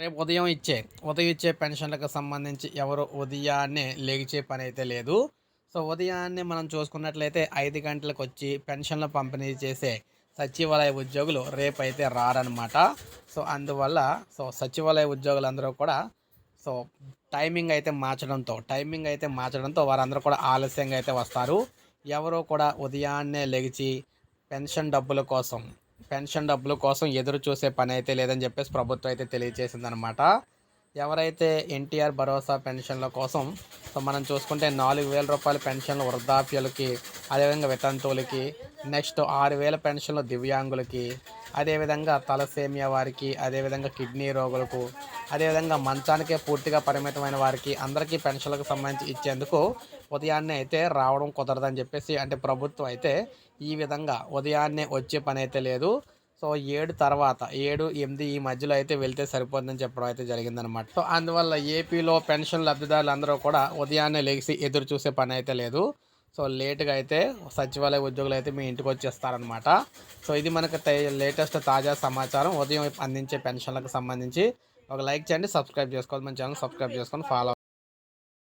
రేపు ఉదయం ఇచ్చే ఉదయం ఇచ్చే పెన్షన్లకు సంబంధించి ఎవరు ఉదయాన్నే లేచే పని అయితే లేదు. సో ఉదయాన్నే మనం చూసుకున్నట్లయితే ఐదు గంటలకు వచ్చి పెన్షన్లు పంపిణీ చేసే సచివాలయ ఉద్యోగులు రేపు అయితే రారనమాట సో అందువల్ల సో సచివాలయ ఉద్యోగులందరూ కూడా సో టైమింగ్ అయితే మార్చడంతో టైమింగ్ అయితే మార్చడంతో వారందరూ కూడా ఆలస్యంగా అయితే వస్తారు. ఎవరో కూడా ఉదయాన్నే లెగిచి పెన్షన్ డబ్బుల కోసం పెన్షన్ డబ్బుల కోసం ఎదురు చూసే పని అయితే లేదని చెప్పేసి ప్రభుత్వం అయితే తెలియజేసిందనమాట ఎవరైతే ఎన్టీఆర్ భరోసా పెన్షన్ల కోసం సో మనం చూసుకుంటే నాలుగు వేల రూపాయల పెన్షన్లు వృద్ధాప్యులకి అదేవిధంగా వితంతువులకి నెక్స్ట్ ఆరు వేల పెన్షన్లు దివ్యాంగులకి అదేవిధంగా తలసేమియా వారికి అదేవిధంగా కిడ్నీ రోగులకు అదేవిధంగా మంచానికే పూర్తిగా పరిమితమైన వారికి అందరికీ పెన్షన్లకు సంబంధించి ఇచ్చేందుకు ఉదయాన్నే అయితే రావడం కుదరదని చెప్పేసి అంటే ప్రభుత్వం అయితే ఈ విధంగా ఉదయాన్నే వచ్చే పని అయితే లేదు. సో ఏడు తర్వాత ఏడు ఎనిమిది ఈ మధ్యలో అయితే వెళ్తే సరిపోతుందని చెప్పడం అయితే జరిగిందనమాట సో అందువల్ల ఏపీలో పెన్షన్ లబ్ధిదారులు అందరూ కూడా ఉదయాన్నే లేచి ఎదురు చూసే పని అయితే లేదు. సో లేట్గా అయితే సచివాలయ ఉద్యోగులు అయితే మీ ఇంటికి వచ్చేస్తారనమాట సో ఇది మనకు లేటెస్ట్ తాజా సమాచారం. ఉదయం అందించే పెన్షన్లకు సంబంధించి ఒక లైక్ చేయండి సబ్స్క్రైబ్ చేసుకోవాలి మన ఛానల్ సబ్స్క్రైబ్ చేసుకొని ఫాలో